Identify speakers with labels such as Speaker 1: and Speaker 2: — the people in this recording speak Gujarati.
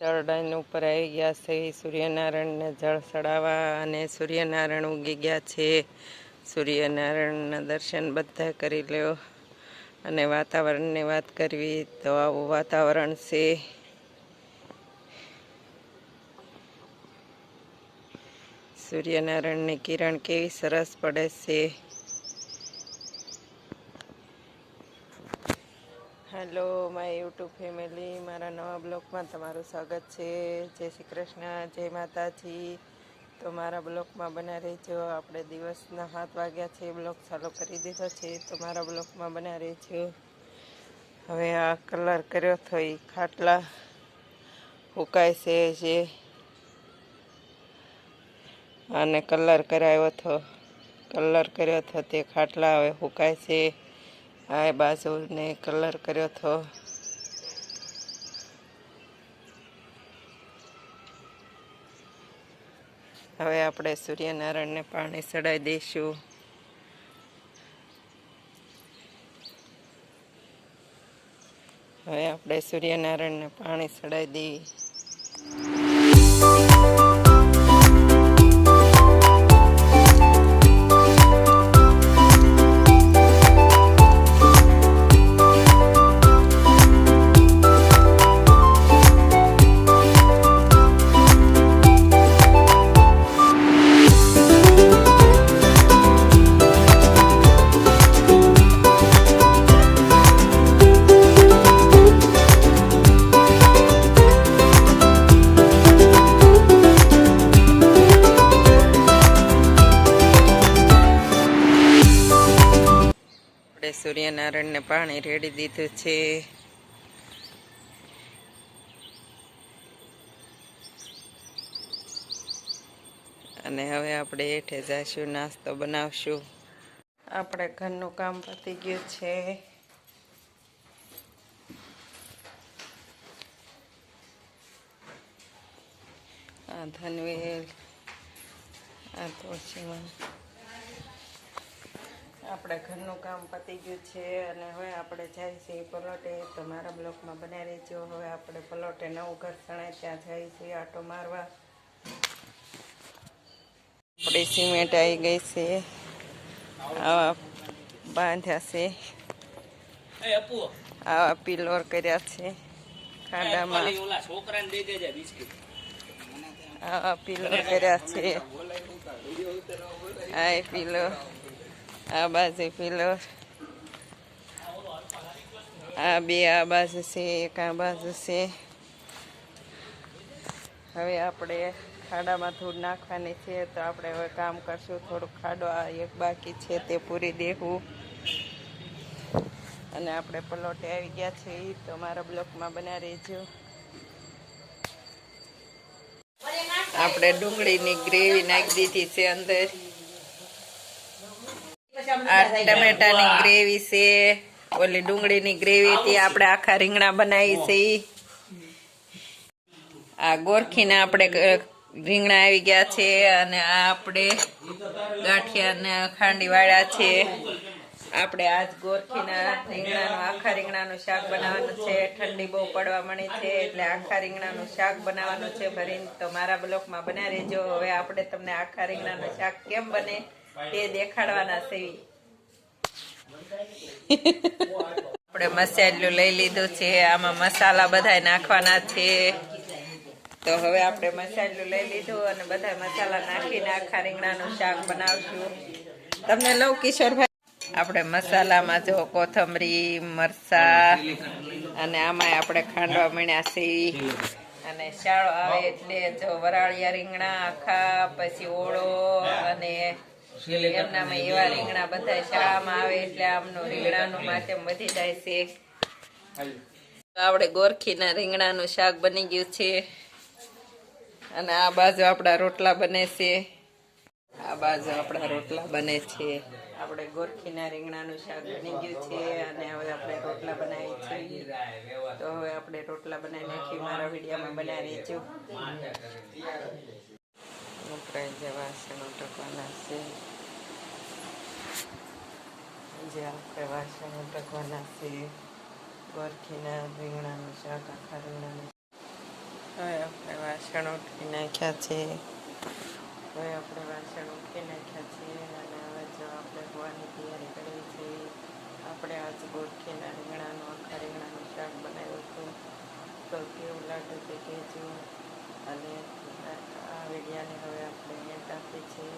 Speaker 1: જળડાઈન ઉપર આવી ગયા છે. સૂર્યનારાયણને જળ ચડાવવા અને સૂર્યનારાયણ ઉગી ગયા છે. સૂર્યનારાયણના દર્શન બધા કરી લ્યો. અને વાતાવરણની વાત કરવી તો આવું વાતાવરણ છે. સૂર્યનારાયણની કિરણ કેવી સરસ પડે છે. હેલો, માય યુટ્યુબ ફેમિલી, મારા નવા બ્લોગમાં તમારું સ્વાગત છે. જય શ્રી કૃષ્ણ, જય માતાજી. તો મારા બ્લોગમાં બના રહેજો. આપણે દિવસના સાત વાગ્યા છે, બ્લોગ ચાલુ કરી દીધો છે, તો મારા બ્લોગમાં બના રહેજો. હવે આ કલર કર્યો તો એ ખાટલા ફૂંકાય છે જે. અને કલર કરાવ્યો હતો કલર કર્યો હતો તે ખાટલા હવે ફૂંકાય છે. આ બાજુને કલર કર્યો હતો હવે આપણે સૂર્યનારાયણને પાણી ચડાવી દઈશું. હવે આપણે સૂર્યનારાયણને પાણી ચડાવી દઈએ આપણે સૂર્યનારાયણને પાણી રેડી દીધું છે. અને હવે આપણે હેઠે જઈશું નાસ્તો બનાવશું. આપણે ઘરનું કામ પતી ગયું છે. આ ધનવેલ, આ તુલસીમાં આપણે ઘરનું કામ પતી ગયું છે અને હવે આપણે જાય છીએ પલોટે. તો મારા બ્લોકમાં બનાવી રહેજો. હવે આપણે પલોટે નવું ઘર સણાય ત્યાં જાય છીએ આટો મારવા. આપણે સિમેન્ટ આવી ગઈ છે. આવા બાંધ્યા છે. આવા પિલોર કર્યા છે. ખાડામાં. આવા પિલોર કર્યા છે. આ પિલોર. આ બાજુ પિલોર આ બે આ બાજુ છે એક આ બાજુ છે હવે આપણે ખાડામાં થોડું નાખવાની છે, તો આપણે હવે કામ કરશું. થોડુંક ખાડો આ એક બાકી છે, તે પૂરી દેવું અને આપણે પલોટે આવી ગયા છીએ તો મારા બ્લોકમાં બના રહેજો. આપણે ડુંગળીની ગ્રેવી નાખી દીધી છે અંદર. આ ટમેટાની ગ્રેવી છે. ઓલી ડુંગળીની ગ્રેવી આપણે આખા રીંગણા બનાવી છે. આ ગોરખીના આપણે રીંગણા આવી ગયા છે અને આ આપણે ગાંઠિયાને ખાંડી વાળા છે. આપણે આજ ગોરખીના રીંગણાનું આખા રીંગણાનું શાક બનાવવાનું છે. ઠંડી બહુ પડવા મળી છે એટલે આખા રીંગણાનું શાક બનાવવાનું છે. ભરીને તો મારા બ્લોકમાં બના રહેજો. હવે આપણે તમને આખા રીંગણાનું શાક કેમ બને? તે દેખાડવાના છે. આપણે મસાલો લઈ લીધું છે, આમાં મસાલા બધા નાખવાના છે. તો હવે આપણે મસાલો લઈ લીધો અને બધા મસાલા નાખીને આખા રીંગણાનું શાક બનાવશું. તમને લઉં, કિશોરભાઈ? આપણે મસાલામાં જો કોથમરી, મરચા અને આમાં આપણે ખાંડવા મીણ્યા છે. અને શાળો આવે એટલે જો વરાળિયા રીંગણા, આખા, પછી ઓળો અને એમનામાં એવા રીંગણા બધા શાળામાં આવે એટલે આમનું રીંગણાનું માધ્યમ વધી જાય છે. આપણે ગોરખીના રીંગણાનું શાક બની ગયું છે. અને આ બાજુ આપણા રોટલા બને છે. આ બાજુ આપણા રોટલા બને છે. આપણે ગોરખીના રીંગણાનું શાક બની ગયું છે અને હવે આપણે રોટલા બનાવી છીએ. તો હવે આપણે રોટલા બનાવી નાખી મારા વિડીયોમાં બનાવી રહેજો વપરાય જે વાસણો ટકવાના છે જે આપણે વાસણો ટકવાના છે ગોરખીના રીંગણાનું શાક આખા રીંગણાનું હવે આપણે વાસણ ઉઠી નાખ્યા છે હવે આપણે વાસણ ઉઠી નાખ્યા છે અને હવે જો આપણે ગોવાની તૈયારી કરવી છે આપણે આજ ગોરખીના રીંગણાનું આખા રીંગણાનું શાક બનાવ્યું હતું તો કેવું લાગ્યું તે કહેજો અને આ વિડીયાને હવે આપણે એન્ડ આપીએ છીએ.